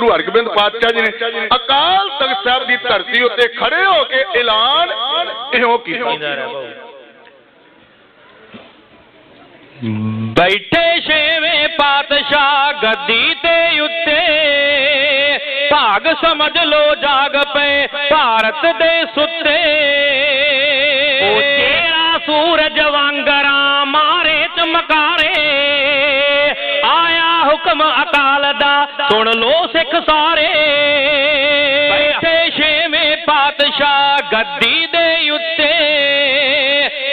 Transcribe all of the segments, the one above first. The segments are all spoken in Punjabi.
ਗੁਰੂ ਹਰਗੋਬਿੰਦ ਪਾਤਸ਼ਾਹ ਜੀ ਨੇ ਅਕਾਲ ਤਖਤ ਸਾਹਿਬ ਦੀ ਧਰਤੀ ਉੱਤੇ ਖੜੇ ਹੋ ਕੇ ਐਲਾਨ ਇਹੋ ਕੀਤਾ। ਬੈਠੇ ਛੇਵੇਂ ਪਾਤਸ਼ਾਹ ਗੱਦੀ ਤੇ ਉੱਤੇ ਭਾਗ ਸਮਝ ਲੋ ਜਾਗ ਪਏ ਭਾਰਤ ਦੇ ਸੁੱਤੇ। ਉਹ ਤੇਰਾ ਸੂਰਜ ਵਾਂਗਰਾ ਮਾਰੇ ਚਮਕਾਰੇ ਆਇਆ ਹੁਕਮ ਅਕਾਲ ਸੁਣ ਲੋ ਸਿੱਖ ਸਾਰੇ। ਬੈਠੇ ਛੇਵੇਂ ਪਾਤਸ਼ਾਹ ਗੱਦੀ ਦੇ ਉੱਤੇ।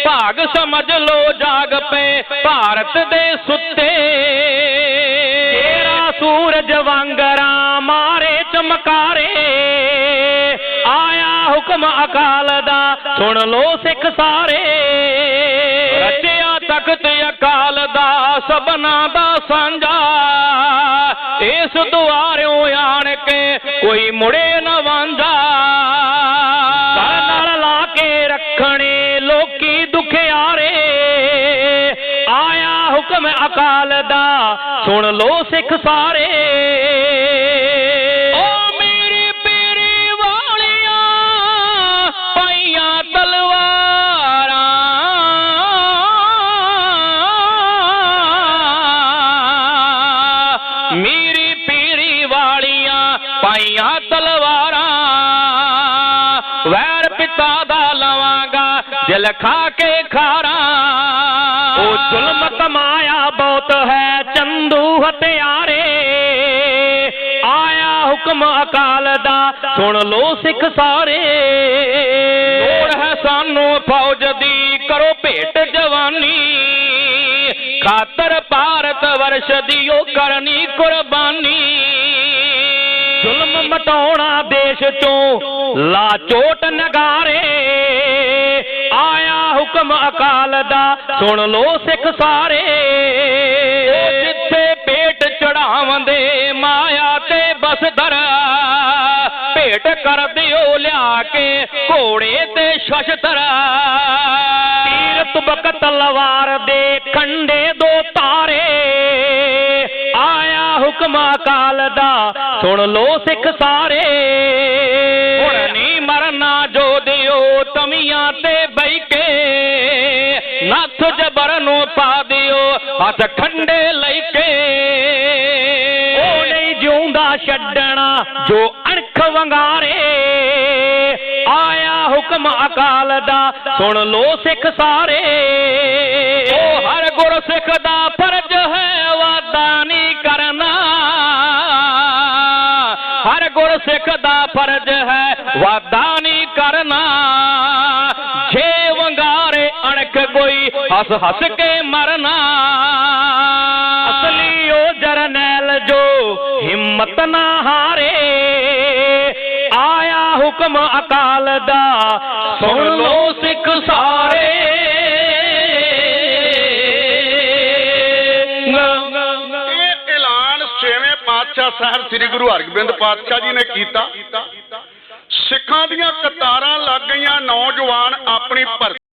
ਭਾਗ ਸਮਝ ਲੋ ਜਾਗ ਪਏ ਭਾਰਤ ਦੇ ਸੁੱਤੇ। ਤੇਰਾ ਸੂਰਜ ਵਾਂਗਰਾ ਮਾਰੇ ਚਮਕਾਰੇ। ਆਇਆ ਹੁਕਮ ਅਕਾਲ ਦਾ, ਸੁਣ ਲੋ ਸਿੱਖ ਸਾਰੇ। ਰਚਿਆ ਤਖਤ ਅਕਾਲ ਦਾ, ਸਭਨਾ ਦਾ ਸਾਂਝਾ ਇਸ ਦੁਆਰਿਓਂ ਆਣ ਕੇ ਕੋਈ ਮੁੜੇ ਨਾ ਵਾਂਝਾ। ਨਾਲ ਲਾ ਕੇ ਰੱਖਣੇ ਲੋਕੀ ਦੁਖਿਆਰੇ। ਆਇਆ ਹੁਕਮ ਅਕਾਲ ਦਾ, ਸੁਣ ਲੋ ਸਿੱਖ ਸਾਰੇ। ਵਾਲੀਆਂ ਪਾਈਆਂ ਤਲਵਾਰਾਂ ਵੈਰ ਪਿਤਾ ਦਾ ਲਵਾਂਗਾ ਦਿਲ ਖਾ ਕੇ ਖਾਰਾ। ਉਹ ਜ਼ੁਲਮ ਕਮਾਇਆ ਬਹੁਤ ਹੈ ਚੰਦੂ ਹਥਿਆਰੇ। ਆਇਆ ਹੁਕਮ ਅਕਾਲ ਦਾ ਸੁਣ ਲੋ ਸਿੱਖ ਸਾਰੇ। ਲੋੜ ਹੈ ਸਾਨੂੰ ਫੌਜ ਦੀ ਕਰੋ ਭੇਟ ਜਵਾਨੀ। ਖਾਤਰ ਭਾਰਤ ਵਰਸ਼ ਦੀ ਉਹ ਕਰਨੀ ਕੁਰਬਾਨੀ। ਮਟਾਉਣਾ ਦੇਸ਼ ਚੋਂ। ਲਾ ਚੋਟ ਨਗਾਰੇ, ਆਇਆ ਹੁਕਮ ਅਕਾਲ ਦਾ, ਸੁਣ ਲੋ ਸਿੱਖ ਸਾਰੇ। ਜਿੱਥੇ ਪੇਟ ਚੜਾਵੰਦੇ ਮਾਇਆ ਤੇ ਬਸ ਬਸਦਰ ਭੇਟ ਕਰ ਦਿਓ ਲਿਆ ਕੇ ਘੋੜੇ ਤੇ ਸ਼ਸਤਰ। ਤੀਰ ਤੁਬਕ ਤਲਵਾਰ ਦੇ ਕੰਡੇ ਦੋ ਤਾਰੇ ਹੁਕਮ ਅਕਾਲ ਦਾ। ਸੁਣ ਲੋ ਸਿੱਖ ਸਾਰੇ। ਹੁਣ ਨਹੀਂ ਮਰਨਾ ਜੋ ਦਿਓ ਤਮੀਆਂ ਤੇ ਬਈ ਕੇ ਨੱਥ ਜਬਰ ਨੂੰ ਪਾ ਦਿਓ, ਹੱਥ ਖੰਡੇ ਲੈ ਕੇ ਉਹ ਨਹੀਂ ਜਿਉਂਦਾ ਛੱਡਣਾ ਜੋ ਅਣਖ ਵੰਗਾਰੇ। ਆਇਆ ਹੁਕਮ ਅਕਾਲ ਦਾ। ਸੁਣ ਲੋ ਸਿੱਖ ਸਾਰੇ। ਉਹ ਹਰ ਗੁਰ ਸਿੱਖ ਦਾ ਸਿੱਖ ਦਾ ਫਰਜ਼ ਹੈ ਵਾਦਾ ਨਹੀਂ ਕਰਨਾ ਜੇ ਵੰਗਾਰੇ ਅਣਖ ਕੋਈ ਹੱਸ ਹੱਸ ਕੇ ਮਰਨਾ ਅਸਲੀ ਉਹ ਜਰਨੈਲ ਜੋ ਹਿੰਮਤ ਨਾ ਹਾਰੇ ਆਇਆ ਹੁਕਮ ਅਕਾਲ ਦਾ ਸੁਣ ਪਾਤਸ਼ਾਹ ਸਾਹਿਬ ਸ੍ਰੀ ਗੁਰੂ ਹਰਗੋਬਿੰਦ ਪਾਤਸ਼ਾਹ ਜੀ ਨੇ ਕੀਤਾ। ਸਿੱਖਾਂ ਦੀਆਂ ਕਤਾਰਾਂ ਲੱਗ ਗਈਆਂ। ਨੌਜਵਾਨ ਆਪਣੀ ਭਰਤੀ